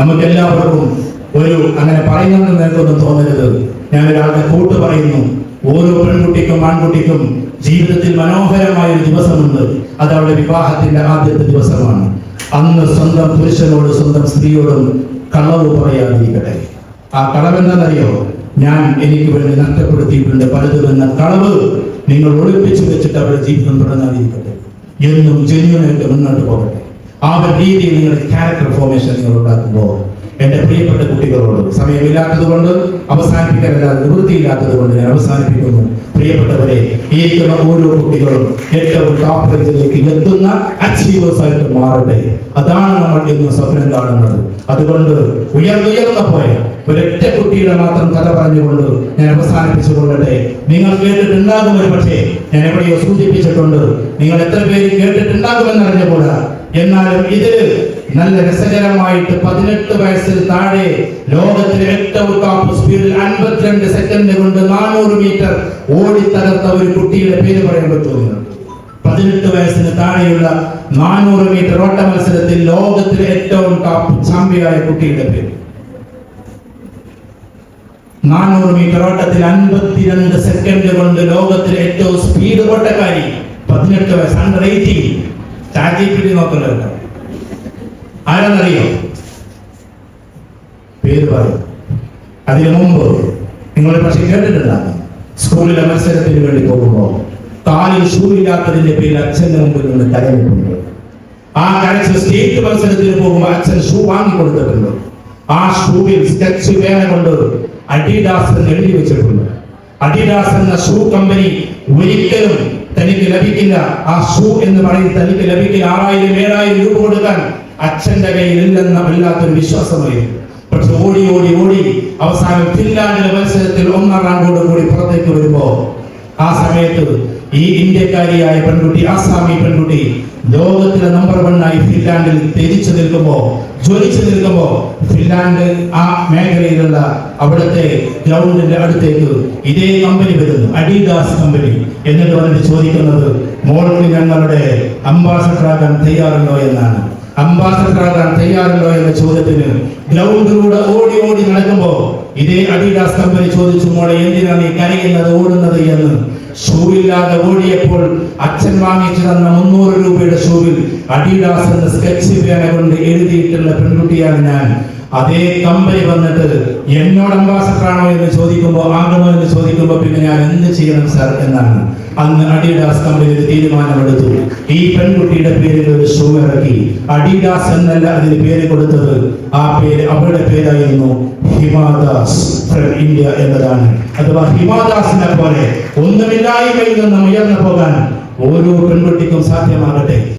നമുക്ക് എല്ലാവർക്കും ഒരു അങ്ങനെ പറയുന്നുണ്ടെന്ന് എനിക്കൊന്നും തോന്നരുത്. ഞാൻ ഒരാളുടെ കൂട്ട് പറയുന്നു. ഓരോ പെൺകുട്ടിക്കും ആൺകുട്ടിക്കും ജീവിതത്തിൽ മനോഹരമായ ഒരു ദിവസമുണ്ട്. അത് അവളുടെ വിവാഹത്തിന്റെ ആദ്യത്തെ ദിവസമാണ്. അന്ന് സ്വന്തം പുരുഷനോടും സ്വന്തം സ്ത്രീയോടും കളവ് പറയാതിരിക്കട്ടെ. ആ കളവ് എന്താണെന്നറിയോ ഞാൻ എനിക്ക് വേണ്ടി നഷ്ടപ്പെടുത്തിയിട്ടുണ്ട്. പലതും എന്ന കളവ് നിങ്ങൾ ഒളിപ്പിച്ചു വെച്ചിട്ട് അവരുടെ ജീവിതം തുടങ്ങാതിരിക്കട്ടെ. എന്നും ജനുവനായിട്ട് മുന്നോട്ട് പോകട്ടെ. ആ ഒരു രീതിയിൽ നിങ്ങളുടെ ക്യാരക്ടർ ഫോർമേഷൻ നിങ്ങൾ ഉണ്ടാക്കുമ്പോൾ എന്റെ പ്രിയപ്പെട്ട കുട്ടികളോട് സമയമില്ലാത്തത് കൊണ്ട് അവസാനിപ്പിക്കാനല്ലാതെ നിവൃത്തിയില്ലാത്തത് കൊണ്ട് ഞാൻ അവസാനിപ്പിക്കുന്നു. പ്രിയപ്പെട്ടവരെ ഇരിക്കുന്ന ഓരോ കുട്ടികളും ഏറ്റവും ടോപ്പ് റേഞ്ചിലേക്ക് എത്തുന്ന അച്ചീവേഴ്സ് ആയിട്ട് മാറട്ടെ. അതാണ് നമ്മൾ ഇന്ന് സ്വപ്നം കാണുന്നത്. അതുകൊണ്ട് ഉയർന്നുയർന്ന പോയ ഒരൊറ്റ കുട്ടിയുടെ മാത്രം കഥ പറഞ്ഞുകൊണ്ട് ഞാൻ അവസാനിപ്പിച്ചു കൊള്ളട്ടെ. നിങ്ങൾ കേട്ടിട്ടുണ്ടാകും ഒരു പക്ഷേ ഞാൻ എവിടെയോ സൂചിപ്പിച്ചിട്ടുണ്ട്. നിങ്ങൾ എത്ര പേര് കേട്ടിട്ടുണ്ടാകുമെന്ന് അറിഞ്ഞുകൂടാ എന്നാലും ഇതിൽ നല്ല രസകരമായിട്ട് പതിനെട്ട് വയസ്സിൽ താഴെ ലോകത്തിലെ ഏറ്റവും ടോപ്പ് സ്പീഡിൽ അൻപത്തിരണ്ട് സെക്കൻഡ് കൊണ്ട് നാനൂറ് മീറ്റർ ഓടി തകർത്ത ഒരു കുട്ടിയുടെ പേര് പറയാൻ പറ്റുമോ? പതിനെട്ട് വയസ്സിന് താഴെയുള്ള നാനൂറ് മീറ്റർ ഓട്ട മത്സരത്തിൽ ലോകത്തിലെ ഏറ്റവും ടോപ്പ് ചാമ്പ്യനായ കുട്ടിയുടെ പേര്. നാനൂറ് മീറ്റർ ഓട്ടത്തിൽ അൻപത്തിരണ്ട് സെക്കൻഡ് കൊണ്ട് ലോകത്തിലെ ഏറ്റവും സ്പീഡ് ഓട്ടക്കാരി പതിനെട്ട് വയസ്സ് അണ്ടർ എയ്റ്റീൻ ചാറ്റിപ്പിടി നോക്കല്ലോ കേട്ടോ. ആരാന്നറിയോ? പേര് പറയും. അതിനു മുമ്പ് നിങ്ങൾ പക്ഷെ കേട്ടിട്ടുണ്ടാകും സ്കൂളിലെ മത്സരത്തിന് വേണ്ടി പോകുമ്പോൾ കാലിൽ ഷൂ പേര് അച്ഛന്റെ മുമ്പിൽ നിന്ന് കരഞ്ഞിട്ടുണ്ട്. ആ കരച്ച് സ്റ്റേറ്റ് മത്സരത്തിന് പോകുമ്പോൾ അച്ഛൻ ഷൂ വാങ്ങി കൊടുത്തിട്ടുണ്ട് ആ ഷൂവിൽ സ്കെച്ച് പേന കൊണ്ട് അഡിഡാസ് എഴുതി വെച്ചിട്ടുണ്ട്. അഡിഡാസ് എന്ന ഷൂ കമ്പനി ഒരിക്കലും തനിക്ക് ലഭിക്കില്ല. ആ ഷൂ എന്ന് പറയും തനിക്ക് ലഭിക്കില്ല. ആറായിരം ഏഴായിരം രൂപ കൊടുക്കാൻ അച്ഛന്റെ കയ്യിൽ ഇല്ലെന്ന വല്ലാത്തൊരു വിശ്വാസമായിരുന്നു പക്ഷെ ഓടി ഓടി ഓടി അവസാനം ഫിൻലാൻഡിലെ മത്സരത്തിൽ ഒന്നാം റാങ്കോട് കൂടി പുറത്തേക്ക് വരുമ്പോ ആ സമയത്ത് ഈ ഇന്ത്യക്കാരിയായ പെൺകുട്ടി ആസാമി പെൺകുട്ടി ലോകത്തിലെ നമ്പർ വൺ ആയി ഫിൻലാൻഡിൽ തിരിച്ചു നിൽക്കുമ്പോ ജ്വലിച്ചു നിൽക്കുമ്പോ ഫിൻലാൻഡ് ആ മേഖലയിലുള്ള അവിടുത്തെ ഗ്രൗണ്ടിന്റെ അടുത്തേക്ക് ഇതേ കമ്പനി വരുന്നു അഡിഡാസ് കമ്പനി എന്നിട്ട് വന്നിട്ട് ചോദിക്കുന്നത് മോൾക്ക് ഞങ്ങളുടെ അംബാസഡർ ആകാൻ തയ്യാറുണ്ടോ എന്നാണ്. അംബാസഡർ ആകാൻ തയ്യാറുണ്ടോ? എന്ന ചോദ്യത്തിന് ഗ്രൗണ്ടിലൂടെ ഓടി ഓടി നടക്കുമ്പോൾ ഇതേ അഡിഡാസ് കമ്പനി ചോദിച്ചു മോളെ എന്തിനാണ് ഈ കരയുന്നത് ഓടുന്നത്? എന്ന് ഷൂ ഇല്ലാതെ ഓടിയപ്പോൾ അച്ഛൻ വാങ്ങിച്ചു തന്ന മുന്നൂറ് രൂപയുടെ ഷൂവിൽ അഡിഡാസ് എന്ന സ്കെച്ച് പേന കൊണ്ട് എഴുതിയിട്ടുള്ള പെൺകുട്ടിയാണ് ഞാൻ. അതേ കമ്പനി വന്നിട്ട് എന്നോട് അംബാസഡർ ആണോ എന്ന് ചോദിക്കുമ്പോൾ ആകണോ എന്ന് ചോദിക്കുമ്പോൾ പിന്നെ ഞാൻ എന്ത് ചെയ്യണം സാർ എന്നാണ്. അന്ന് അഡിഡാസ് കമ്പനി ഒരു തീരുമാനമെടുത്തു. ഈ പെൺകുട്ടിയുടെ പേരിൽ ഒരു ഷൂ ഇറക്കി. അഡിഡാസ് എന്നല്ല അതിന് പേര് കൊടുത്തത്. ആ പേര് അവരുടെ പേരായിരുന്നു ഹിമാദാസ് ഫ്രം ഇന്ത്യ എന്നതാണ്. അഥവാ ഹിമാദാസിനെ പോലെ ഒന്നുമില്ലായ്മയിൽ നിന്നും ഉയർന്നു പോകാൻ ഓരോ പെൺകുട്ടിക്കും സാധ്യമാകട്ടെ.